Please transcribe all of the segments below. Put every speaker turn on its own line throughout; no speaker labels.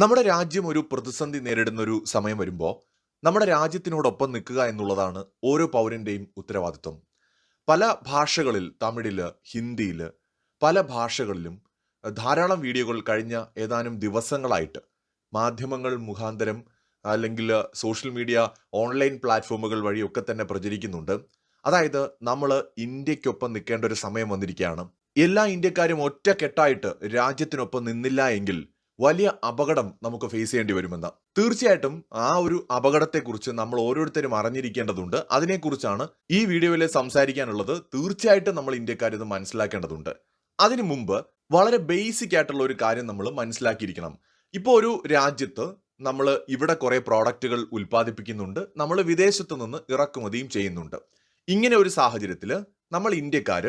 നമ്മുടെ രാജ്യം ഒരു പ്രതിസന്ധി നേരിടുന്ന ഒരു സമയം വരുമ്പോൾ നമ്മുടെ രാജ്യത്തിനോടൊപ്പം നിൽക്കുക എന്നുള്ളതാണ് ഓരോ പൗരന്റെയും ഉത്തരവാദിത്വം. പല ഭാഷകളിൽ തമിഴിൽ ഹിന്ദിയിൽ പല ഭാഷകളിലും ധാരാളം വീഡിയോകൾ കഴിഞ്ഞ ഏതാനും ദിവസങ്ങളായിട്ട് മാധ്യമങ്ങൾ മുഖാന്തരം അല്ലെങ്കിൽ സോഷ്യൽ മീഡിയ ഓൺലൈൻ പ്ലാറ്റ്ഫോമുകൾ വഴിയൊക്കെ തന്നെ പ്രചരിക്കുന്നുണ്ട്. അതായത് നമ്മൾ ഇന്ത്യക്കൊപ്പം നിൽക്കേണ്ട ഒരു സമയം വന്നിരിക്കുകയാണ്. എല്ലാ ഇന്ത്യക്കാരും ഒറ്റക്കെട്ടായിട്ട് രാജ്യത്തിനൊപ്പം നിന്നില്ല എങ്കിൽ വലിയ അപകടം നമുക്ക് ഫേസ് ചെയ്യേണ്ടി വരുമെന്ന്. തീർച്ചയായിട്ടും ആ ഒരു അപകടത്തെക്കുറിച്ച് നമ്മൾ ഓരോരുത്തരും അറിഞ്ഞിരിക്കേണ്ടതുണ്ട്. അതിനെക്കുറിച്ചാണ് ഈ വീഡിയോയിൽ സംസാരിക്കാനുള്ളത്. തീർച്ചയായിട്ടും നമ്മൾ ഇന്ത്യക്കാർ ഇത് മനസ്സിലാക്കേണ്ടതുണ്ട്. അതിനു മുമ്പ് വളരെ ബേസിക് ആയിട്ടുള്ള ഒരു കാര്യം നമ്മൾ മനസ്സിലാക്കിയിരിക്കണം. ഇപ്പോൾ ഒരു രാജ്യത്ത് നമ്മൾ ഇവിടെ കുറേ പ്രോഡക്റ്റുകൾ ഉൽപ്പാദിപ്പിക്കുന്നുണ്ട്. നമ്മൾ വിദേശത്തു നിന്ന് ഇറക്കുമതിയും ചെയ്യുന്നുണ്ട്. ഇങ്ങനെ ഒരു സാഹചര്യത്തിൽ നമ്മൾ ഇന്ത്യക്കാർ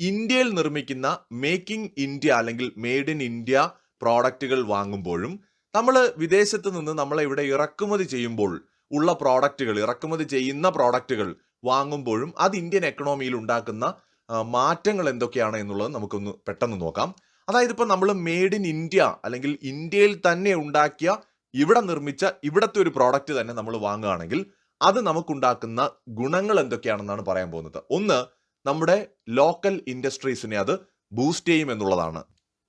ഇന്ത്യയിൽ നിർമ്മിക്കുന്ന മേക്കിംഗ് ഇന്ത്യ അല്ലെങ്കിൽ മെയ്ഡ് ഇൻ ഇന്ത്യ പ്രോഡക്റ്റുകൾ വാങ്ങുമ്പോഴും നമ്മൾ വിദേശത്ത് നിന്ന് നമ്മളെ ഇവിടെ ഇറക്കുമതി ചെയ്യുമ്പോൾ ഉള്ള പ്രോഡക്റ്റുകൾ ഇറക്കുമതി ചെയ്യുന്ന പ്രോഡക്റ്റുകൾ വാങ്ങുമ്പോഴും അത് ഇന്ത്യൻ എക്കണോമിയിൽ ഉണ്ടാക്കുന്ന മാറ്റങ്ങൾ എന്തൊക്കെയാണ് എന്നുള്ളത് നമുക്കൊന്ന് പെട്ടെന്ന് നോക്കാം. അതായത് ഇപ്പം നമ്മൾ മെയ്ഡ് ഇൻ ഇന്ത്യ അല്ലെങ്കിൽ ഇന്ത്യയിൽ തന്നെ ഉണ്ടാക്കിയ ഇവിടെ നിർമ്മിച്ച ഇവിടത്തെ ഒരു പ്രോഡക്റ്റ് തന്നെ നമ്മൾ വാങ്ങുകയാണെങ്കിൽ അത് നമുക്കുണ്ടാക്കുന്ന ഗുണങ്ങൾ എന്തൊക്കെയാണെന്നാണ് പറയാൻ പോകുന്നത്. ഒന്ന് നമ്മുടെ ലോക്കൽ ഇൻഡസ്ട്രീസിനെ അത് ബൂസ്റ്റ് ചെയ്യും എന്നുള്ളതാണ്.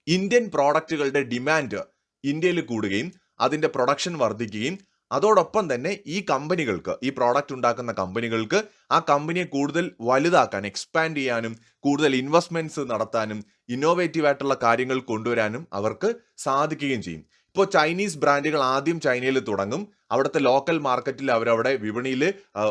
ഇന്ത്യൻ പ്രോഡക്റ്റുകളുടെ ഡിമാൻഡ് ഇന്ത്യയിൽ കൂടുകയും അതിന്റെ പ്രൊഡക്ഷൻ വർദ്ധിക്കുകയും അതോടൊപ്പം തന്നെ ഈ കമ്പനികൾക്ക് ഈ പ്രോഡക്റ്റ് ഉണ്ടാക്കുന്ന കമ്പനികൾക്ക് ആ കമ്പനിയെ കൂടുതൽ വലുതാക്കാൻ എക്സ്പാൻഡ് ചെയ്യാനും കൂടുതൽ ഇൻവെസ്റ്റ്മെന്റ്സ് നടത്താനും ഇന്നോവേറ്റീവ് ആയിട്ടുള്ള കാര്യങ്ങൾ കൊണ്ടുവരാനും അവർക്ക് സാധിക്കുകയും ചെയ്യും. ഇപ്പോൾ ചൈനീസ് ബ്രാൻഡുകൾ ആദ്യം ചൈനയിൽ തുടങ്ങും. അവിടുത്തെ ലോക്കൽ മാർക്കറ്റിൽ അവരവിടെ വിപണിയിൽ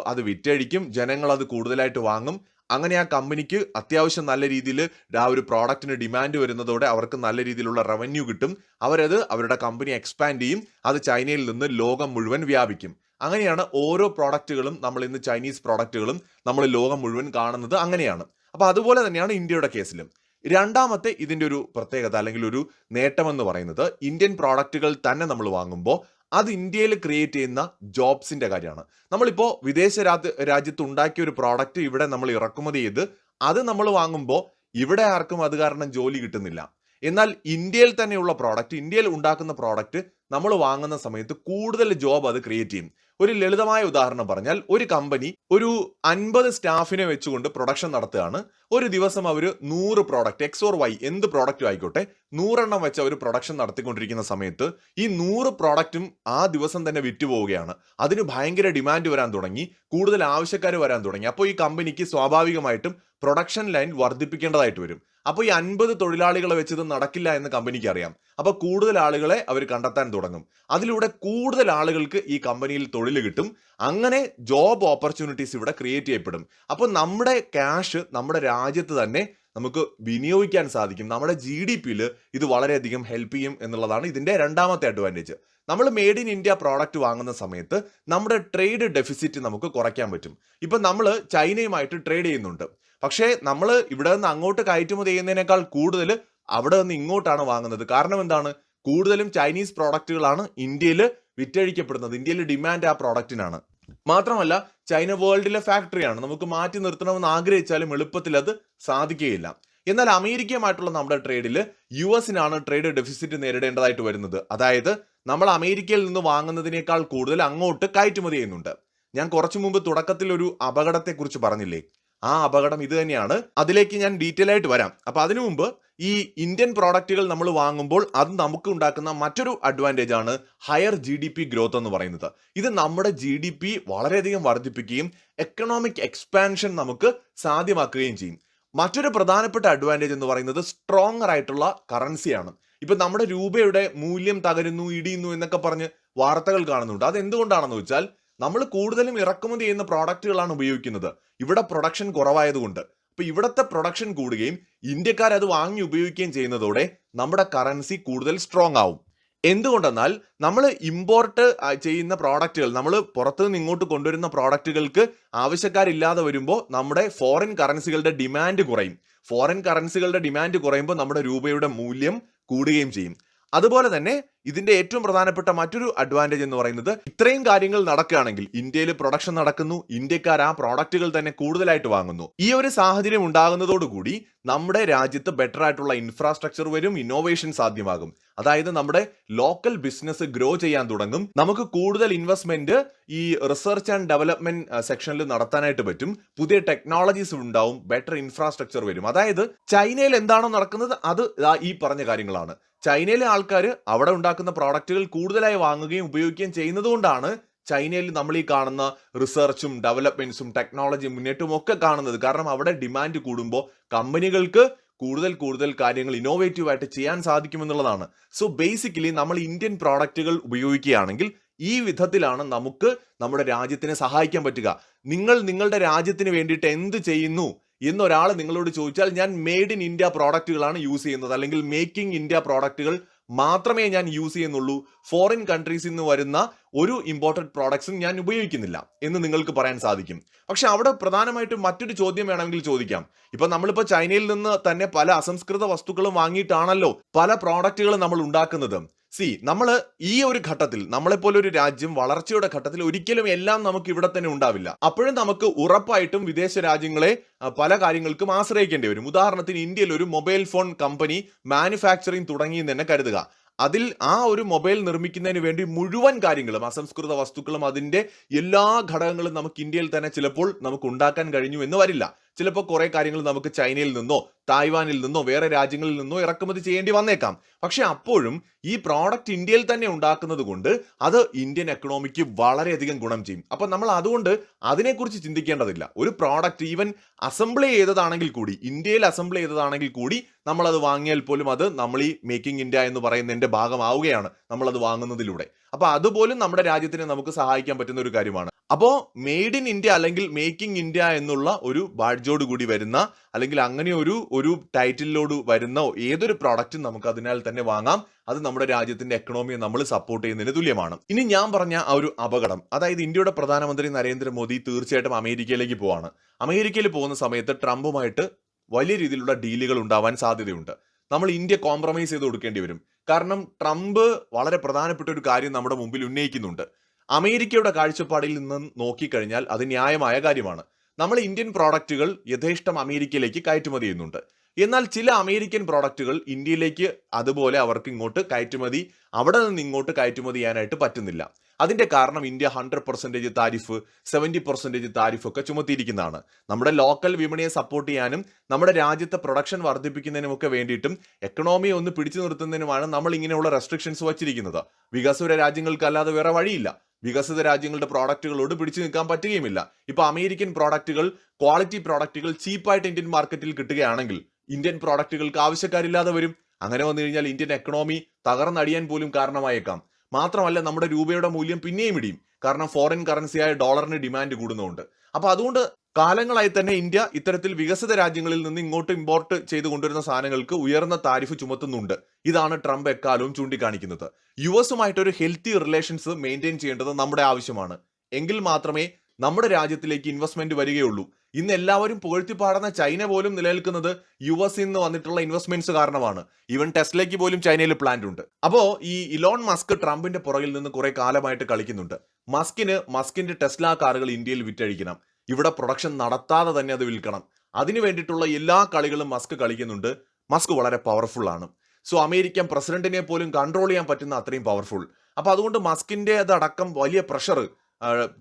അത് വിറ്റഴിക്കും. ജനങ്ങൾ അത് കൂടുതലായിട്ട് വാങ്ങും. അങ്ങനെ ആ കമ്പനിക്ക് അത്യാവശ്യം നല്ല രീതിയിൽ ആ ഒരു പ്രോഡക്റ്റിന് ഡിമാൻഡ് വരുന്നതോടെ അവർക്ക് നല്ല രീതിയിലുള്ള റവന്യൂ കിട്ടും. അവരത് അവരുടെ കമ്പനി എക്സ്പാൻഡ് ചെയ്യും. അത് ചൈനയിൽ നിന്ന് ലോകം മുഴുവൻ വ്യാപിക്കും. അങ്ങനെയാണ് ഓരോ പ്രോഡക്റ്റുകളും നമ്മൾ ഇന്ന് ചൈനീസ് പ്രോഡക്റ്റുകളും നമ്മൾ ലോകം മുഴുവൻ കാണുന്നത് അങ്ങനെയാണ്. അപ്പോൾ അതുപോലെ തന്നെയാണ് ഇന്ത്യയുടെ കേസിലും. രണ്ടാമത്തെ ഇതിന്റെ ഒരു പ്രത്യേകത അല്ലെങ്കിൽ ഒരു നേട്ടമെന്ന് പറയുന്നത് ഇന്ത്യൻ പ്രോഡക്റ്റുകൾ തന്നെ നമ്മൾ വാങ്ങുമ്പോൾ അത് ഇന്ത്യയിൽ ക്രിയേറ്റ് ചെയ്യുന്ന ജോബ്സിന്റെ കാര്യമാണ്. നമ്മളിപ്പോൾ വിദേശ രാജ്യ രാജ്യത്ത് ഉണ്ടാക്കിയ ഒരു പ്രോഡക്റ്റ് ഇവിടെ നമ്മൾ ഇറക്കുമതി ചെയ്ത് അത് നമ്മൾ വാങ്ങുമ്പോൾ ഇവിടെ ആർക്കും അത് കാരണം ജോലി കിട്ടുന്നില്ല. എന്നാൽ ഇന്ത്യയിൽ തന്നെയുള്ള പ്രോഡക്റ്റ് ഇന്ത്യയിൽ ഉണ്ടാക്കുന്ന പ്രോഡക്റ്റ് നമ്മൾ വാങ്ങുന്ന സമയത്ത് കൂടുതൽ ജോബ് അത് ക്രിയേറ്റ് ചെയ്യും. ഒരു ലളിതമായ ഉദാഹരണം പറഞ്ഞാൽ ഒരു കമ്പനി ഒരു അൻപത് സ്റ്റാഫിനെ വെച്ചുകൊണ്ട് പ്രൊഡക്ഷൻ നടത്തുകയാണ്. ഒരു ദിവസം അവർ നൂറ് പ്രോഡക്റ്റ് എക്സ് ഓർ വൈ എന്ത് പ്രോഡക്റ്റും ആയിക്കോട്ടെ നൂറെണ്ണം വെച്ച് അവർ പ്രൊഡക്ഷൻ നടത്തിക്കൊണ്ടിരിക്കുന്ന സമയത്ത് ഈ നൂറ് പ്രോഡക്റ്റും ആ ദിവസം തന്നെ വിറ്റുപോവുകയാണ് അതിന് ഭയങ്കര ഡിമാൻഡ് വരാൻ തുടങ്ങി കൂടുതൽ ആവശ്യക്കാർ വരാൻ തുടങ്ങി. അപ്പോൾ ഈ കമ്പനിക്ക് സ്വാഭാവികമായിട്ടും പ്രൊഡക്ഷൻ ലൈൻ വർദ്ധിപ്പിക്കേണ്ടതായിട്ട് വരും. അപ്പോൾ ഈ അൻപത് തൊഴിലാളികളെ വെച്ച് ഇത് നടക്കില്ല എന്ന് കമ്പനിക്ക് അറിയാം അപ്പോൾ കൂടുതൽ ആളുകളെ അവർ കണ്ടെത്താൻ തുടങ്ങും. അതിലൂടെ കൂടുതൽ ആളുകൾക്ക് ഈ കമ്പനിയിൽ തൊഴിൽ കിട്ടും. അങ്ങനെ ജോബ് ഓപ്പർച്യൂണിറ്റീസ് ഇവിടെ ക്രിയേറ്റ് ചെയ്യപ്പെടും. അപ്പോൾ നമ്മുടെ ക്യാഷ് നമ്മുടെ രാജ്യത്ത് തന്നെ നമുക്ക് വിനിയോഗിക്കാൻ സാധിക്കും. നമ്മുടെ ജി ഡി പിയിൽ ഇത് വളരെയധികം ഹെൽപ്പ് ചെയ്യും എന്നുള്ളതാണ് ഇതിന്റെ രണ്ടാമത്തെ അഡ്വാന്റേജ് നമ്മൾ മെയ്ഡ് ഇൻ ഇന്ത്യ പ്രോഡക്റ്റ് വാങ്ങുന്ന സമയത്ത് നമ്മുടെ ട്രേഡ് ഡെഫിസിറ്റ് നമുക്ക് കുറയ്ക്കാൻ പറ്റും. ഇപ്പം നമ്മൾ ചൈനയുമായിട്ട് ട്രേഡ് ചെയ്യുന്നുണ്ട്. പക്ഷേ നമ്മൾ ഇവിടെ നിന്ന് അങ്ങോട്ട് കയറ്റുമതി ചെയ്യുന്നതിനേക്കാൾ കൂടുതൽ അവിടെ നിന്ന് ഇങ്ങോട്ടാണ് വാങ്ങുന്നത്. കാരണം എന്താണ്? കൂടുതലും ചൈനീസ് പ്രോഡക്റ്റുകളാണ് ഇന്ത്യയിൽ വിറ്റഴിക്കപ്പെടുന്നത്. ഇന്ത്യയിൽ ഡിമാൻഡ് ആ പ്രോഡക്റ്റിനാണ് മാത്രമല്ല ചൈന വേൾഡിലെ ഫാക്ടറിയാണ് നമുക്ക് മാറ്റി നിർത്തണമെന്ന് ആഗ്രഹിച്ചാലും എളുപ്പത്തിൽ അത് സാധിക്കുകയില്ല. എന്നാൽ അമേരിക്കയുമായിട്ടുള്ള നമ്മുടെ ട്രേഡിൽ യു എസിനാണ് ട്രേഡ് ഡെഫിസിറ്റ് നേരിടേണ്ടതായിട്ട് വരുന്നത്. അതായത് നമ്മൾ അമേരിക്കയിൽ നിന്ന് വാങ്ങുന്നതിനേക്കാൾ കൂടുതൽ അങ്ങോട്ട് കയറ്റുമതി ചെയ്യുന്നുണ്ട്. ഞാൻ കുറച്ചു മുമ്പ് തുടക്കത്തിൽ ഒരു അപകടത്തെക്കുറിച്ച് പറഞ്ഞില്ലേ? ആ അപകടം ഇത് തന്നെയാണ്. അതിലേക്ക് ഞാൻ ഡീറ്റെയിൽ ആയിട്ട് വരാം. അപ്പൊ അതിനു മുമ്പ് ഈ ഇന്ത്യൻ പ്രോഡക്റ്റുകൾ നമ്മൾ വാങ്ങുമ്പോൾ അത് നമുക്ക് ഉണ്ടാക്കുന്ന മറ്റൊരു അഡ്വാന്റേജ് ആണ് higher G D P growth എന്ന് പറയുന്നത്. ഇത് നമ്മുടെ ജി ഡി പി വളരെയധികം വർദ്ധിപ്പിക്കുകയും എക്കണോമിക് എക്സ്പാൻഷൻ നമുക്ക് സാധ്യമാക്കുകയും ചെയ്യും. മറ്റൊരു പ്രധാനപ്പെട്ട അഡ്വാന്റേജ് എന്ന് പറയുന്നത് സ്ട്രോങ്ങർ ആയിട്ടുള്ള കറൻസിയാണ് ഇപ്പൊ നമ്മുടെ രൂപയുടെ മൂല്യം തകരുന്നു ഇടിയുന്നു എന്നൊക്കെ പറഞ്ഞ് വാർത്തകൾ കാണുന്നുണ്ട്. അത് എന്തുകൊണ്ടാണെന്ന് വെച്ചാൽ നമ്മൾ കൂടുതലും ഇറക്കുമതി ചെയ്യുന്ന പ്രോഡക്റ്റുകളാണ് ഉപയോഗിക്കുന്നത്. ഇവിടെ പ്രൊഡക്ഷൻ കുറവായതുകൊണ്ട്. അപ്പൊ ഇവിടുത്തെ പ്രൊഡക്ഷൻ കൂടുകയും ഇന്ത്യക്കാർ അത് വാങ്ങി ഉപയോഗിക്കുകയും ചെയ്യുന്നതോടെ നമ്മുടെ കറൻസി കൂടുതൽ സ്ട്രോങ് ആവും. എന്തുകൊണ്ടെന്നാൽ നമ്മൾ ഇമ്പോർട്ട് ചെയ്യുന്ന പ്രോഡക്റ്റുകൾ നമ്മൾ പുറത്തുനിന്ന് ഇങ്ങോട്ട് കൊണ്ടുവരുന്ന പ്രോഡക്റ്റുകൾക്ക് ആവശ്യക്കാരില്ലാതെ വരുമ്പോൾ നമ്മുടെ ഫോറിൻ കറൻസികളുടെ ഡിമാൻഡ് കുറയും. ഫോറിൻ കറൻസികളുടെ ഡിമാൻഡ് കുറയുമ്പോൾ നമ്മുടെ രൂപയുടെ മൂല്യം കൂടുകയും ചെയ്യും. അതുപോലെ തന്നെ ഇതിന്റെ ഏറ്റവും പ്രധാനപ്പെട്ട മറ്റൊരു അഡ്വാന്റേജ് എന്ന് പറയുന്നത് ഇത്രയും കാര്യങ്ങൾ നടക്കുകയാണെങ്കിൽ ഇന്ത്യയിൽ പ്രൊഡക്ഷൻ നടക്കുന്നു. ഇന്ത്യക്കാർ ആ പ്രോഡക്റ്റുകൾ തന്നെ കൂടുതലായിട്ട് വാങ്ങുന്നു. ഈ ഒരു സാഹചര്യം ഉണ്ടാകുന്നതോടുകൂടി നമ്മുടെ രാജ്യത്ത് ബെറ്റർ ആയിട്ടുള്ള ഇൻഫ്രാസ്ട്രക്ചർ വരും ഇന്നോവേഷൻ സാധ്യമാകും. അതായത് നമ്മുടെ ലോക്കൽ ബിസിനസ് ഗ്രോ ചെയ്യാൻ തുടങ്ങും. നമുക്ക് കൂടുതൽ ഇൻവെസ്റ്റ്മെന്റ് ഈ റിസർച്ച് ആൻഡ് ഡെവലപ്മെന്റ് സെക്ഷനിൽ നടത്താനായിട്ട് പറ്റും. പുതിയ ടെക്നോളജീസ് ഉണ്ടാവും ബെറ്റർ ഇൻഫ്രാസ്ട്രക്ചർ വരും. അതായത് ചൈനയിൽ എന്താണോ നടക്കുന്നത് അത് ഈ പറഞ്ഞ കാര്യങ്ങളാണ്. ചൈനയിലെ ആൾക്കാർ അവിടെ ഉണ്ടാക്കുന്ന പ്രോഡക്റ്റുകൾ കൂടുതലായി വാങ്ങുകയും ഉപയോഗിക്കുകയും ചെയ്യുന്നതുകൊണ്ടാണ് ചൈനയിൽ നമ്മൾ ഈ കാണുന്ന റിസർച്ചും ഡെവലപ്മെന്റ്സും ടെക്നോളജിയും മുന്നേറ്റവും ഒക്കെ കാണുന്നത്. കാരണം അവിടെ ഡിമാൻഡ് കൂടുമ്പോൾ കമ്പനികൾക്ക് കൂടുതൽ കൂടുതൽ കാര്യങ്ങൾ ഇന്നോവേറ്റീവ് ആയിട്ട് ചെയ്യാൻ സാധിക്കുമെന്നുള്ളതാണ്. സോ ബേസിക്കലി നമ്മൾ ഇന്ത്യൻ പ്രോഡക്റ്റുകൾ ഉപയോഗിക്കുകയാണെങ്കിൽ ഈ വിധത്തിലാണ് നമുക്ക് നമ്മുടെ രാജ്യത്തിനെ സഹായിക്കാൻ പറ്റുക. നിങ്ങൾ നിങ്ങളുടെ രാജ്യത്തിന് വേണ്ടിയിട്ട് എന്ത് ചെയ്യുന്നു എന്നൊരാൾ നിങ്ങളോട് ചോദിച്ചാൽ ഞാൻ മെയ്ഡ് ഇൻ ഇന്ത്യ പ്രോഡക്റ്റുകളാണ് യൂസ് ചെയ്യുന്നത്. അല്ലെങ്കിൽ മേക്കിംഗ് ഇന്ത്യ പ്രോഡക്റ്റുകൾ മാത്രമേ ഞാൻ യൂസ് ചെയ്യുന്നുള്ളൂ. ഫോറിൻ കൺട്രീസിൽ നിന്ന് വരുന്ന ഒരു ഇമ്പോർട്ടന്റ് പ്രോഡക്ട്സും ഞാൻ ഉപയോഗിക്കുന്നില്ല എന്ന് നിങ്ങൾക്ക് പറയാൻ സാധിക്കും. പക്ഷെ അവിടെ പ്രധാനമായിട്ടും മറ്റൊരു ചോദ്യം വേണമെങ്കിൽ ചോദിക്കാം. ഇപ്പൊ നമ്മളിപ്പോൾ ചൈനയിൽ നിന്ന് തന്നെ പല അസംസ്കൃത വസ്തുക്കളും വാങ്ങിയിട്ടാണല്ലോ പല പ്രോഡക്റ്റുകളും നമ്മൾ ഉണ്ടാക്കുന്നത്. സി നമ്മൾ ഈ ഒരു ഘട്ടത്തിൽ നമ്മളെപ്പോലെ ഒരു രാജ്യം വളർച്ചയുടെ ഘട്ടത്തിൽ ഒരിക്കലും എല്ലാം നമുക്ക് ഇവിടെ തന്നെ ഉണ്ടാവില്ല. അപ്പോഴും നമുക്ക് ഉറപ്പായിട്ടും വിദേശ രാജ്യങ്ങളെ പല കാര്യങ്ങൾക്കും ആശ്രയിക്കേണ്ടി വരും. ഉദാഹരണത്തിന് ഇന്ത്യയിൽ ഒരു മൊബൈൽ ഫോൺ കമ്പനി മാനുഫാക്ചറിങ് തുടങ്ങി എന്ന് തന്നെ കരുതുക. അതിൽ ആ ഒരു മൊബൈൽ നിർമ്മിക്കുന്നതിന് വേണ്ടി മുഴുവൻ കാര്യങ്ങളും അസംസ്കൃത വസ്തുക്കളും അതിന്റെ എല്ലാ ഘടകങ്ങളും നമുക്ക് ഇന്ത്യയിൽ തന്നെ ചിലപ്പോൾ നമുക്ക് ഉണ്ടാക്കാൻ കഴിഞ്ഞു എന്ന് വരില്ല. ചിലപ്പോൾ കുറേ കാര്യങ്ങൾ നമുക്ക് ചൈനയിൽ നിന്നോ തായ്വാനിൽ നിന്നോ വേറെ രാജ്യങ്ങളിൽ നിന്നോ ഇറക്കുമതി ചെയ്യേണ്ടി വന്നേക്കാം. പക്ഷെ അപ്പോഴും ഈ പ്രോഡക്റ്റ് ഇന്ത്യയിൽ തന്നെ ഉണ്ടാക്കുന്നത് കൊണ്ട് അത് ഇന്ത്യൻ എക്കണോമിക്ക് വളരെയധികം ഗുണം ചെയ്യും. അപ്പൊ നമ്മൾ അതുകൊണ്ട് അതിനെക്കുറിച്ച് ചിന്തിക്കേണ്ടതില്ല. ഒരു പ്രോഡക്റ്റ് ഈവൻ അസംബിൾ ചെയ്തതാണെങ്കിൽ കൂടി ഇന്ത്യയിൽ അസംബിൾ ചെയ്തതാണെങ്കിൽ കൂടി നമ്മൾ അത് വാങ്ങിയാൽ പോലും അത് നമ്മൾ ഈ മേക്കിംഗ് ഇന്ത്യ എന്ന് പറയുന്നതിന്റെ ഭാഗമാവുകയാണ് നമ്മൾ അത് വാങ്ങുന്നതിലൂടെ. അപ്പോൾ അതുപോലും നമ്മുടെ രാജ്യത്തിനെ നമുക്ക് സഹായിക്കാൻ പറ്റുന്ന ഒരു കാര്യമാണ്. അപ്പോൾ മെയ്ഡ് ഇൻ ഇന്ത്യ അല്ലെങ്കിൽ മേക്കിംഗ് ഇന്ത്യ എന്നുള്ള ഒരു ബാഡ്ജോട് കൂടി വരുന്ന അല്ലെങ്കിൽ അങ്ങനെ ഒരു ഒരു ടൈറ്റിലോട് വരുന്ന ഏതൊരു പ്രോഡക്റ്റും നമുക്ക് അതിനാൽ തന്നെ വാങ്ങാം. അത് നമ്മുടെ രാജ്യത്തിന്റെ എക്കണോമിയെ നമ്മൾ സപ്പോർട്ട് ചെയ്യുന്നതിന് തുല്യമാണ്. ഇനി ഞാൻ പറഞ്ഞ ആ ഒരു അപകടം അതായത് ഇന്ത്യയുടെ പ്രധാനമന്ത്രി നരേന്ദ്രമോദി തീർച്ചയായിട്ടും അമേരിക്കയിലേക്ക് പോവാണ്. അമേരിക്കയിൽ പോകുന്ന സമയത്ത് ട്രംപുമായിട്ട് വലിയ രീതിയിലുള്ള ഡീലുകൾ ഉണ്ടാവാൻ സാധ്യതയുണ്ട്. നമ്മൾ ഇന്ത്യ കോംപ്രമൈസ് ചെയ്ത് കൊടുക്കേണ്ടി വരും. കാരണം ട്രംപ് വളരെ പ്രധാനപ്പെട്ട ഒരു കാര്യം നമ്മുടെ മുമ്പിൽ ഉന്നയിക്കുന്നുണ്ട്. അമേരിക്കയുടെ കാഴ്ചപ്പാടിൽ നിന്ന് നോക്കിക്കഴിഞ്ഞാൽ അത് ന്യായമായ കാര്യമാണ്. നമ്മൾ ഇന്ത്യൻ പ്രോഡക്റ്റുകൾ യഥേഷ്ടം അമേരിക്കയിലേക്ക് കയറ്റുമതി ചെയ്യുന്നുണ്ട്. എന്നാൽ ചില അമേരിക്കൻ പ്രോഡക്റ്റുകൾ ഇന്ത്യയിലേക്ക് അതുപോലെ അവർക്ക് ഇങ്ങോട്ട് കയറ്റുമതി അവിടെ നിന്ന് ഇങ്ങോട്ട് കയറ്റുമതി ചെയ്യാനായിട്ട് പറ്റുന്നില്ല. അതിന്റെ കാരണം India hundred percentage tariff seventy percentage tariff ഒക്കെ ചുമത്തിയിരിക്കുന്നതാണ്. നമ്മുടെ ലോക്കൽ വിപണിയെ സപ്പോർട്ട് ചെയ്യാനും നമ്മുടെ രാജ്യത്തെ പ്രൊഡക്ഷൻ വർദ്ധിപ്പിക്കുന്നതിനുമൊക്കെ വേണ്ടിയിട്ടും എക്കണോമിയെ ഒന്ന് പിടിച്ചു നിർത്തുന്നതിനുമാണ് നമ്മൾ ഇങ്ങനെയുള്ള റെസ്ട്രിക്ഷൻസ് വച്ചിരിക്കുന്നത്. വികസ്വര രാജ്യങ്ങൾക്കല്ലാതെ വേറെ വഴിയില്ല. വികസിത രാജ്യങ്ങളുടെ പ്രോഡക്റ്റുകളോട് പിടിച്ചു നിൽക്കാൻ പറ്റുകയുമില്ല. ഇപ്പൊ അമേരിക്കൻ പ്രോഡക്റ്റുകൾ ക്വാളിറ്റി പ്രോഡക്റ്റുകൾ ചീപ്പായിട്ട് ഇന്ത്യൻ മാർക്കറ്റിൽ കിട്ടുകയാണെങ്കിൽ ഇന്ത്യൻ പ്രോഡക്റ്റുകൾക്ക് ആവശ്യക്കാരില്ലാതെ വരും. അങ്ങനെ വന്നു കഴിഞ്ഞാൽ ഇന്ത്യൻ എക്കണോമി തകർന്നടിയാൻ പോലും കാരണമായേക്കാം. മാത്രമല്ല നമ്മുടെ രൂപയുടെ മൂല്യം പിന്നെയും ഇടിയും. കാരണം ഫോറിൻ കറൻസിയായ ഡോളറിന് ഡിമാൻഡ് കൂടുന്നതുകൊണ്ട്. അപ്പൊ അതുകൊണ്ട് കാലങ്ങളായി തന്നെ ഇന്ത്യ ഇത്തരത്തിൽ വികസിത രാജ്യങ്ങളിൽ നിന്ന് ഇങ്ങോട്ട് ഇമ്പോർട്ട് ചെയ്തു കൊണ്ടുവരുന്ന സാധനങ്ങൾക്ക് ഉയർന്ന താരിഫ് ചുമത്തുന്നുണ്ട്. ഇതാണ് ട്രംപ് എക്കാലവും ചൂണ്ടിക്കാണിക്കുന്നത്. യു എസുമായിട്ട് ഒരു ഹെൽത്തി റിലേഷൻസ് മെയിന്റെയിൻ ചെയ്യേണ്ടത് നമ്മുടെ ആവശ്യമാണ്. എങ്കിൽ മാത്രമേ നമ്മുടെ രാജ്യത്തിലേക്ക് ഇൻവെസ്റ്റ്മെന്റ് വരികയുള്ളൂ. ഇന്ന് എല്ലാവരും പുകഴ്ത്തി പാടുന്ന ചൈന പോലും നിലനിൽക്കുന്നത് യു എസ് നിന്ന് വന്നിട്ടുള്ള ഇൻവെസ്റ്റ്മെന്റ്സ് കാരണമാണ്. ഈവൻ ടെസ്ലയ്ക്ക് പോലും ചൈനയിൽ പ്ലാന്റ് ഉണ്ട്. അപ്പോ ഈ ഇലോൺ മസ്ക് ട്രംപിന്റെ പുറകിൽ നിന്ന് കുറെ കാലമായിട്ട് കളിക്കുന്നുണ്ട്. മസ്കിന് മസ്കിന്റെ ടെസ്ല കാറുകൾ ഇന്ത്യയിൽ വിറ്റഴിക്കണം. ഇവിടെ പ്രൊഡക്ഷൻ നടത്താതെ തന്നെ അത് വിൽക്കണം. അതിനു വേണ്ടിയിട്ടുള്ള എല്ലാ കളികളും മസ്ക് കളിക്കുന്നുണ്ട്. മസ്ക് വളരെ പവർഫുൾ ആണ്. സോ അമേരിക്കൻ പ്രസിഡന്റിനെ പോലും കൺട്രോൾ ചെയ്യാൻ പറ്റുന്ന അത്രയും പവർഫുൾ അപ്പൊ അതുകൊണ്ട് മസ്കിന്റെ അതടക്കം വലിയ പ്രഷർ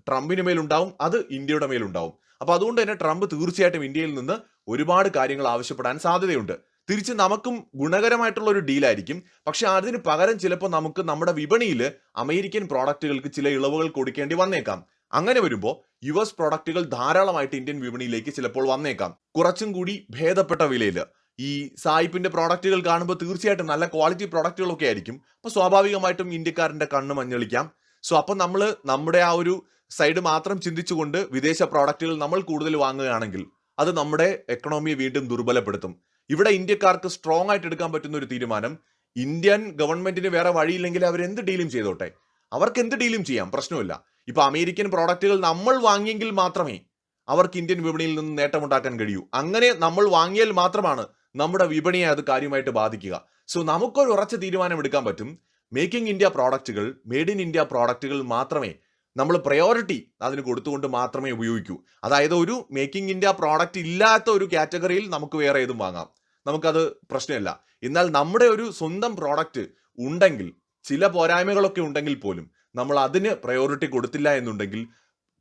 ട്രംപിന് മേലുണ്ടാവും അത് ഇന്ത്യയുടെ മേലുണ്ടാവും. അപ്പോൾ അതുകൊണ്ട് തന്നെ ട്രംപ് തീർച്ചയായിട്ടും ഇന്ത്യയിൽ നിന്ന് ഒരുപാട് കാര്യങ്ങൾ ആവശ്യപ്പെടാൻ സാധ്യതയുണ്ട്. തിരിച്ച് നമുക്കും ഗുണകരമായിട്ടുള്ള ഒരു ഡീലായിരിക്കും. പക്ഷെ അതിന് പകരം ചിലപ്പോൾ നമുക്ക് നമ്മുടെ വിപണിയിൽ അമേരിക്കൻ പ്രോഡക്റ്റുകൾക്ക് ചില ഇളവുകൾ കൊടുക്കേണ്ടി വന്നേക്കാം. അങ്ങനെ വരുമ്പോൾ യു എസ് പ്രോഡക്റ്റുകൾ ധാരാളമായിട്ട് ഇന്ത്യൻ വിപണിയിലേക്ക് ചിലപ്പോൾ വന്നേക്കാം. കുറച്ചും കൂടി ഭേദപ്പെട്ട വിലയിൽ. ഈ സായിപ്പിന്റെ പ്രോഡക്റ്റുകൾ കാണുമ്പോൾ തീർച്ചയായിട്ടും നല്ല ക്വാളിറ്റി പ്രോഡക്റ്റുകളൊക്കെ ആയിരിക്കും. അപ്പോൾ സ്വാഭാവികമായിട്ടും ഇന്ത്യക്കാരന്റെ കണ്ണ് മഞ്ഞളിക്കാം. സോ അപ്പം നമ്മൾ നമ്മുടെ ആ ഒരു സൈഡ് മാത്രം ചിന്തിച്ചുകൊണ്ട് വിദേശ പ്രോഡക്റ്റുകൾ നമ്മൾ കൂടുതൽ വാങ്ങുകയാണെങ്കിൽ അത് നമ്മുടെ എക്കണോമിയെ വീണ്ടും ദുർബലപ്പെടുത്തും. ഇവിടെ ഇന്ത്യക്കാർക്ക് സ്ട്രോങ് ആയിട്ട് എടുക്കാൻ പറ്റുന്ന ഒരു തീരുമാനം ഇന്ത്യൻ ഗവൺമെന്റിന് വേറെ വഴിയില്ലെങ്കിൽ അവർ എന്ത് ഡീലും ചെയ്തോട്ടെ? അവർക്ക് എന്ത് ഡീലും ചെയ്യാം? പ്രശ്നമില്ല. ഇപ്പൊ അമേരിക്കൻ പ്രോഡക്റ്റുകൾ നമ്മൾ വാങ്ങിയെങ്കിൽ മാത്രമേ അവർക്ക് ഇന്ത്യൻ വിപണിയിൽ നിന്ന് നേട്ടമുണ്ടാക്കാൻ കഴിയൂ. അങ്ങനെ നമ്മൾ വാങ്ങിയാൽ മാത്രമാണ് നമ്മുടെ വിപണിയെ അത് കാര്യമായിട്ട് ബാധിക്കുക. സോ നമുക്കൊരു ഉറച്ച തീരുമാനം എടുക്കാൻ പറ്റും. മേക്ക് ഇൻ ഇന്ത്യ പ്രോഡക്റ്റുകൾ മെയ്ഡ് ഇൻ ഇന്ത്യ പ്രോഡക്റ്റുകൾ മാത്രമേ നമ്മൾ പ്രയോറിറ്റി അതിന് കൊടുത്തുകൊണ്ട് മാത്രമേ ഉപയോഗിക്കൂ. അതായത് ഒരു മേക്കിംഗ് ഇന്ത്യ പ്രോഡക്റ്റ് ഇല്ലാത്ത ഒരു കാറ്റഗറിയിൽ നമുക്ക് വേറെ ഏതും വാങ്ങാം. നമുക്കത് പ്രശ്നമില്ല. എന്നാൽ നമ്മുടെ ഒരു സ്വന്തം പ്രോഡക്റ്റ് ഉണ്ടെങ്കിൽ ചില പോരായ്മകളൊക്കെ ഉണ്ടെങ്കിൽ പോലും നമ്മൾ അതിന് പ്രയോറിറ്റി കൊടുത്തില്ല എന്നുണ്ടെങ്കിൽ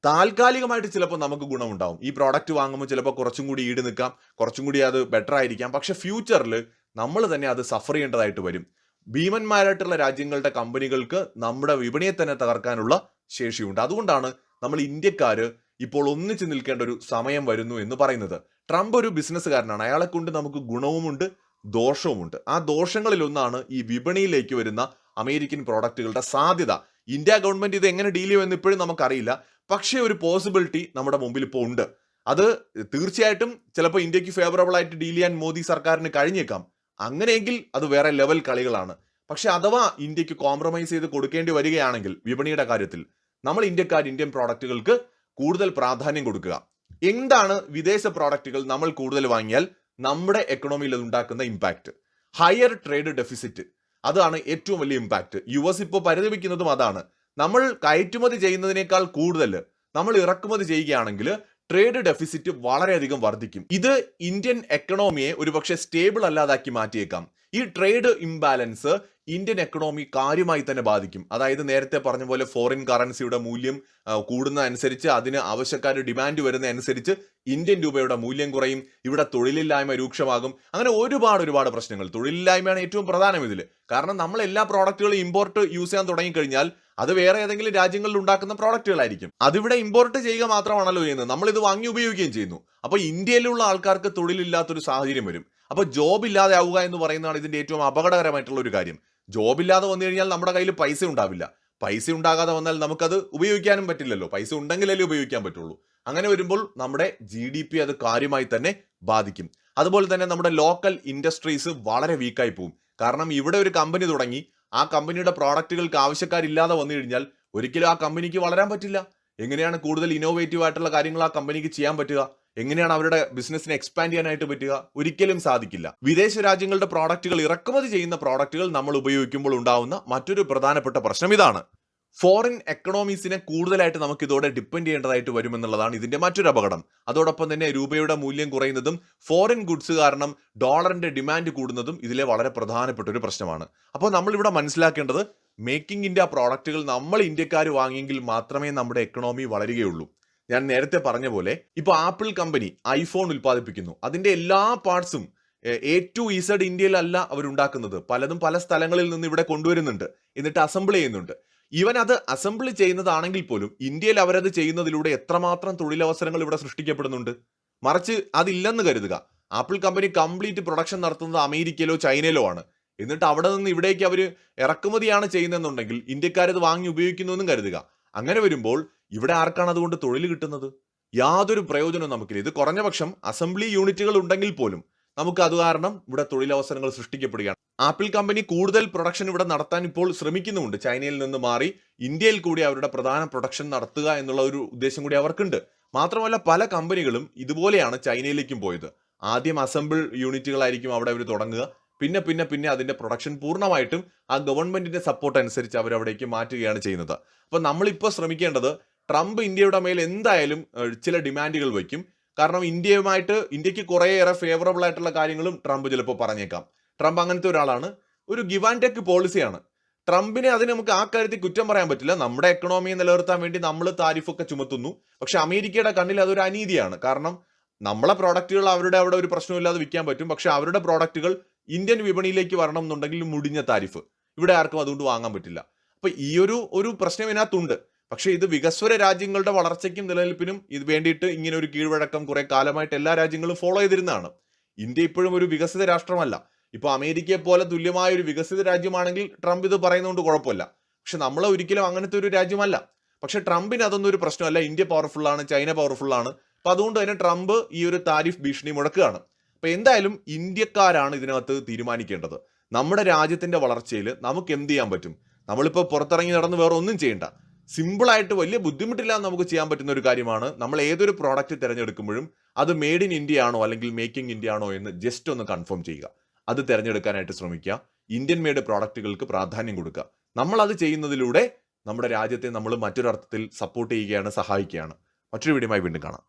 താൽക്കാലികമായിട്ട് ചിലപ്പോൾ നമുക്ക് ഗുണമുണ്ടാവും. ഈ പ്രോഡക്റ്റ് വാങ്ങുമ്പോൾ ചിലപ്പോൾ കുറച്ചും കൂടി ഈട് നിൽക്കാം കുറച്ചും കൂടി അത് ബെറ്റർ ആയിരിക്കാം. പക്ഷെ ഫ്യൂച്ചറിൽ നമ്മൾ തന്നെ അത് സഫർ ചെയ്യേണ്ടതായിട്ട് വരും. ഭീമന്മാരായിട്ടുള്ള രാജ്യങ്ങളുടെ കമ്പനികൾക്ക് നമ്മുടെ വിപണിയെ തന്നെ തകർക്കാനുള്ള ശേഷിയുണ്ട്. അതുകൊണ്ടാണ് നമ്മൾ ഇന്ത്യക്കാര് ഇപ്പോൾ ഒന്നിച്ചു നിൽക്കേണ്ട ഒരു സമയം വരുന്നു എന്ന് പറയുന്നത്. ട്രംപ് ഒരു ബിസിനസ്സുകാരനാണ്. അയാളെ കൊണ്ട് നമുക്ക് ഗുണവുമുണ്ട് ദോഷവുമുണ്ട്. ആ ദോഷങ്ങളിൽ ഒന്നാണ് ഈ വിപണിയിലേക്ക് വരുന്ന അമേരിക്കൻ പ്രോഡക്റ്റുകളുടെ സാധ്യത. ഇന്ത്യ ഗവൺമെന്റ് ഇത് എങ്ങനെ ഡീൽ ചെയ്യുമെന്ന് ഇപ്പോഴും നമുക്കറിയില്ല. പക്ഷേ ഒരു പോസിബിലിറ്റി നമ്മുടെ മുമ്പിൽ ഇപ്പോൾ ഉണ്ട്. അത് തീർച്ചയായിട്ടും ചിലപ്പോൾ ഇന്ത്യയ്ക്ക് ഫേവറബിൾ ആയിട്ട് ഡീൽ ചെയ്യാൻ മോദി സർക്കാരിന് കഴിഞ്ഞേക്കാം. അങ്ങനെയെങ്കിൽ അത് വേറെ ലെവൽ കളികളാണ്. പക്ഷെ അഥവാ ഇന്ത്യയ്ക്ക് കോംപ്രമൈസ് ചെയ്ത് കൊടുക്കേണ്ടി വരികയാണെങ്കിൽ വിപണിയുടെ കാര്യത്തിൽ നമ്മൾ ഇന്ത്യക്കാർ ഇന്ത്യൻ പ്രോഡക്റ്റുകൾക്ക് കൂടുതൽ പ്രാധാന്യം കൊടുക്കുക. എന്താണ് വിദേശ പ്രോഡക്റ്റുകൾ നമ്മൾ കൂടുതൽ വാങ്ങിയാൽ നമ്മുടെ എക്കണോമിയിൽ ഉണ്ടാക്കുന്ന ഇമ്പാക്റ്റ് ഹയർ ട്രേഡ് ഡെഫിസിറ്റ് അതാണ് ഏറ്റവും വലിയ ഇമ്പാക്റ്റ് യു എസ് ഇപ്പോൾ പരിതപിക്കുന്നതും അതാണ്. നമ്മൾ കയറ്റുമതി ചെയ്യുന്നതിനേക്കാൾ കൂടുതൽ നമ്മൾ ഇറക്കുമതി ചെയ്യുകയാണെങ്കിൽ ട്രേഡ് ഡെഫിസിറ്റ് വളരെയധികം വർദ്ധിക്കും. ഇത് ഇന്ത്യൻ എക്കണോമിയെ ഒരുപക്ഷെ സ്റ്റേബിൾ അല്ലാതാക്കി മാറ്റിയേക്കാം. ഈ ട്രേഡ് ഇംബാലൻസ് ഇന്ത്യൻ എക്കണോമി കാര്യമായി തന്നെ ബാധിക്കും. അതായത് നേരത്തെ പറഞ്ഞ പോലെ ഫോറിൻ കറൻസിയുടെ മൂല്യം കൂടുന്ന അനുസരിച്ച് അതിന് ആവശ്യക്കാർ ഡിമാൻഡ് വരുന്ന അനുസരിച്ച് ഇന്ത്യൻ രൂപയുടെ മൂല്യം കുറയും. ഇവിടെ തൊഴിലില്ലായ്മ രൂക്ഷമാകും. അങ്ങനെ ഒരുപാട് ഒരുപാട് പ്രശ്നങ്ങൾ. തൊഴിലില്ലായ്മയാണ് ഏറ്റവും പ്രധാനം ഇതിൽ കാരണം നമ്മൾ എല്ലാ പ്രോഡക്റ്റുകളും ഇമ്പോർട്ട് യൂസ് ചെയ്യാൻ തുടങ്ങിക്കഴിഞ്ഞാൽ അത് വേറെ ഏതെങ്കിലും രാജ്യങ്ങളിൽ ഉണ്ടാക്കുന്ന പ്രോഡക്റ്റുകളായിരിക്കും അതിവിടെ ഇമ്പോർട്ട് ചെയ്യുക മാത്രമാണല്ലോ ചെയ്യുന്നത്. നമ്മൾ ഇത് വാങ്ങി ഉപയോഗിക്കുകയും ചെയ്യുന്നു. അപ്പോൾ ഇന്ത്യയിലുള്ള ആൾക്കാർക്ക് തൊഴിലില്ലാത്തൊരു സാഹചര്യം വരും. അപ്പോൾ ജോബ് ഇല്ലാതെ ആവുക എന്ന് പറയുന്നതാണ് ഇതിന്റെ ഏറ്റവും അപകടകരമായിട്ടുള്ള ഒരു കാര്യം. ജോബ് ഇല്ലാതെ വന്നു കഴിഞ്ഞാൽ നമ്മുടെ കയ്യിൽ പൈസ ഉണ്ടാവില്ല. പൈസ ഉണ്ടാകാതെ വന്നാൽ നമുക്കത് ഉപയോഗിക്കാനും പറ്റില്ലല്ലോ. പൈസ ഉണ്ടെങ്കിലല്ലേ ഉപയോഗിക്കാൻ പറ്റുള്ളൂ. അങ്ങനെ വരുമ്പോൾ നമ്മുടെ ജി ഡി പി അത് കാര്യമായി തന്നെ ബാധിക്കും. അതുപോലെ തന്നെ നമ്മുടെ ലോക്കൽ ഇൻഡസ്ട്രീസ് വളരെ വീക്കായി പോകും കാരണം ഇവിടെ ഒരു കമ്പനി തുടങ്ങി ആ കമ്പനിയുടെ പ്രോഡക്റ്റുകൾക്ക് ആവശ്യക്കാരില്ലാതെ വന്നു കഴിഞ്ഞാൽ ഒരിക്കലും ആ കമ്പനിക്ക് വളരാൻ പറ്റില്ല. എങ്ങനെയാണ് കൂടുതൽ ഇന്നോവേറ്റീവ് ആയിട്ടുള്ള കാര്യങ്ങൾ ആ കമ്പനിക്ക് ചെയ്യാൻ പറ്റുക? എങ്ങനെയാണ് അവരുടെ ബിസിനസ്സിനെ എക്സ്പാൻഡ് ചെയ്യാനായിട്ട് പറ്റുക? ഒരിക്കലും സാധിക്കില്ല. വിദേശ രാജ്യങ്ങളുടെ പ്രോഡക്റ്റുകൾ ഇറക്കുമതി ചെയ്യുന്ന പ്രോഡക്റ്റുകൾ നമ്മൾ ഉപയോഗിക്കുമ്പോൾ ഉണ്ടാവുന്ന മറ്റൊരു പ്രധാനപ്പെട്ട പ്രശ്നം ഇതാണ്. ഫോറിൻ എക്കണോമീസിനെ കൂടുതലായിട്ട് നമുക്ക് ഇതോടെ ഡിപ്പെൻഡ് ചെയ്യേണ്ടതായിട്ട് വരുമെന്നുള്ളതാണ് ഇതിന്റെ മറ്റൊരു അപകടം. അതോടൊപ്പം തന്നെ രൂപയുടെ മൂല്യം കുറയുന്നതും ഫോറിൻ ഗുഡ്സ് കാരണം ഡോളറിന്റെ ഡിമാൻഡ് കൂടുന്നതും ഇതിലെ വളരെ പ്രധാനപ്പെട്ട ഒരു പ്രശ്നമാണ്. അപ്പോൾ നമ്മൾ ഇവിടെ മനസ്സിലാക്കേണ്ടത് മേക്കിംഗ് ഇന്ത്യ പ്രോഡക്റ്റുകൾ നമ്മൾ ഇന്ത്യക്കാർ വാങ്ങിയെങ്കിൽ മാത്രമേ നമ്മുടെ എക്കണോമി വളരുകയുള്ളൂ. ഞാൻ നേരത്തെ പറഞ്ഞ പോലെ ഇപ്പൊ ആപ്പിൾ കമ്പനി ഐഫോൺ ഉൽപ്പാദിപ്പിക്കുന്നു. അതിന്റെ എല്ലാ പാർട്സും എ ടു ഇസഡ് ഇന്ത്യയിലല്ല അവരുണ്ടാക്കുന്നത്. പലതും പല സ്ഥലങ്ങളിൽ നിന്ന് ഇവിടെ കൊണ്ടുവരുന്നുണ്ട്. എന്നിട്ട് അസംബിൾ ചെയ്യുന്നുണ്ട്. ഇവൻ അത് അസംബിൾ ചെയ്യുന്നതാണെങ്കിൽ പോലും ഇന്ത്യയിൽ അവരത് ചെയ്യുന്നതിലൂടെ എത്രമാത്രം തൊഴിലവസരങ്ങൾ ഇവിടെ സൃഷ്ടിക്കപ്പെടുന്നുണ്ട്? മറിച്ച് അതില്ലെന്ന് കരുതുക. ആപ്പിൾ കമ്പനി കംപ്ലീറ്റ് പ്രൊഡക്ഷൻ നടത്തുന്നത് അമേരിക്കയിലോ ചൈനയിലോ ആണ്. എന്നിട്ട് അവിടെ നിന്ന് ഇവിടേക്ക് അവർ ഇറക്കുമതിയാണ് ചെയ്യുന്നതെന്നുണ്ടെങ്കിൽ ഇന്ത്യക്കാരത് വാങ്ങി ഉപയോഗിക്കുന്നു എന്നും കരുതുക. അങ്ങനെ വരുമ്പോൾ ഇവിടെ ആർക്കാണ് അതുകൊണ്ട് തൊഴിൽ കിട്ടുന്നത്? യാതൊരു പ്രയോജനവും നമുക്കില്ല. ഇത് കുറഞ്ഞപക്ഷം അസംബ്ലി യൂണിറ്റുകൾ ഉണ്ടെങ്കിൽ പോലും നമുക്ക് അത് കാരണം ഇവിടെ തൊഴിലവസരങ്ങൾ സൃഷ്ടിക്കപ്പെടുകയാണ്. ആപ്പിൾ കമ്പനി കൂടുതൽ പ്രൊഡക്ഷൻ ഇവിടെ നടത്താൻ ഇപ്പോൾ ശ്രമിക്കുന്നുമുണ്ട്. ചൈനയിൽ നിന്ന് മാറി ഇന്ത്യയിൽ കൂടി അവരുടെ പ്രധാന പ്രൊഡക്ഷൻ നടത്തുക എന്നുള്ള ഒരു ഉദ്ദേശം കൂടി അവർക്കുണ്ട്. മാത്രമല്ല പല കമ്പനികളും ഇതുപോലെയാണ് ചൈനയിലേക്കും പോയത്. ആദ്യം അസംബിൾ യൂണിറ്റുകളായിരിക്കും അവിടെ അവർ തുടങ്ങുക. പിന്നെ പിന്നെ പിന്നെ അതിന്റെ പ്രൊഡക്ഷൻ പൂർണമായിട്ടും ആ ഗവൺമെന്റിന്റെ സപ്പോർട്ട് അനുസരിച്ച് അവർ അവിടേക്ക് മാറ്റുകയാണ് ചെയ്യുന്നത്. അപ്പൊ നമ്മളിപ്പോൾ ശ്രമിക്കേണ്ടത് ട്രംപ് ഇന്ത്യയുടെ മേൽ എന്തായാലും ചില ഡിമാൻഡുകൾ വയ്ക്കും. കാരണം ഇന്ത്യയുമായിട്ട് ഇന്ത്യയ്ക്ക് കുറേയേറെ ഫേവറബിൾ ആയിട്ടുള്ള കാര്യങ്ങളും ട്രംപ് ചിലപ്പോൾ പറഞ്ഞേക്കാം. ട്രംപ് അങ്ങനത്തെ ഒരാളാണ്. ഒരു ഗിവ് ആൻഡ് ടെക്ക് പോളിസിയാണ് ട്രംപിനെ അതിന് നമുക്ക് ആ കാര്യത്തിൽ കുറ്റം പറയാൻ പറ്റില്ല. നമ്മുടെ എക്കണോമിയെ നിലനിർത്താൻ വേണ്ടി നമ്മൾ താരിഫൊക്കെ ചുമത്തുന്നു. പക്ഷെ അമേരിക്കയുടെ കണ്ണിൽ അതൊരു അനീതിയാണ്. കാരണം നമ്മളെ പ്രോഡക്റ്റുകൾ അവരുടെ അവിടെ ഒരു പ്രശ്നമില്ലാതെ വിൽക്കാൻ പറ്റും. പക്ഷെ അവരുടെ പ്രോഡക്റ്റുകൾ ഇന്ത്യൻ വിപണിയിലേക്ക് വരണം എന്നുണ്ടെങ്കിൽ മുടിഞ്ഞ താരിഫ്. ഇവിടെ ആർക്കും അതുകൊണ്ട് വാങ്ങാൻ പറ്റില്ല. അപ്പൊ ഈ ഒരു ഒരു പ്രശ്നം ഇതിനകത്തുണ്ട്. പക്ഷെ ഇത് വികസ്വര രാജ്യങ്ങളുടെ വളർച്ചയ്ക്കും നിലനിൽപ്പിനും ഇത് വേണ്ടിയിട്ട് ഇങ്ങനെ ഒരു കീഴ്വഴക്കം കുറെ കാലമായിട്ട് എല്ലാ രാജ്യങ്ങളും ഫോളോ ചെയ്തിരുന്നതാണ്. ഇന്ത്യ ഇപ്പോഴും ഒരു വികസിത രാഷ്ട്രമല്ല. ഇപ്പൊ അമേരിക്കയെ പോലെ തുല്യമായ ഒരു വികസിത രാജ്യമാണെങ്കിൽ ട്രംപ് ഇത് പറയുന്നതുകൊണ്ട് കുഴപ്പമില്ല. പക്ഷെ നമ്മൾ ഒരിക്കലും അങ്ങനത്തെ ഒരു രാജ്യമല്ല. പക്ഷെ ട്രംപിന് അതൊന്നും ഒരു പ്രശ്നമല്ല. ഇന്ത്യ പവർഫുൾ ആണ് ചൈന പവർഫുൾ ആണ്. അപ്പൊ അതുകൊണ്ട് തന്നെ ട്രംപ് ഈ ഒരു താരിഫ് ഭീഷണി മുടക്കുകയാണ്. അപ്പൊ എന്തായാലും ഇന്ത്യക്കാരാണ് ഇതിനകത്ത് തീരുമാനിക്കേണ്ടത്. നമ്മുടെ രാജ്യത്തിന്റെ വളർച്ചയിൽ നമുക്ക് എന്ത് ചെയ്യാൻ പറ്റും? നമ്മളിപ്പോൾ പുറത്തിറങ്ങി നടന്ന് വേറെ ഒന്നും ചെയ്യണ്ട. സിമ്പിളായിട്ട് വലിയ ബുദ്ധിമുട്ടില്ലാതെ നമുക്ക് ചെയ്യാൻ പറ്റുന്ന ഒരു കാര്യമാണ്. നമ്മൾ ഏതൊരു പ്രോഡക്റ്റ് തിരഞ്ഞെടുക്കുമ്പോഴും അത് മെയ്ഡ് ഇൻ ഇന്ത്യ ആണോ അല്ലെങ്കിൽ മേക്കിംഗ് ഇന്ത്യ ആണോ എന്ന് ജസ്റ്റ് ഒന്ന് കൺഫേം ചെയ്യുക. അത് തിരഞ്ഞെടുക്കാനായിട്ട് ശ്രമിക്കുക. ഇന്ത്യൻ മെയ്ഡ് പ്രോഡക്റ്റുകൾക്ക് പ്രാധാന്യം കൊടുക്കുക. നമ്മൾ അത് ചെയ്യുന്നതിലൂടെ നമ്മുടെ രാജ്യത്തെ നമ്മൾ മറ്റൊരർത്ഥത്തിൽ സപ്പോർട്ട് ചെയ്യുകയാണ് സഹായിക്കുകയാണ്. മറ്റൊരു വീഡിയോയുമായി വീണ്ടും കാണാം.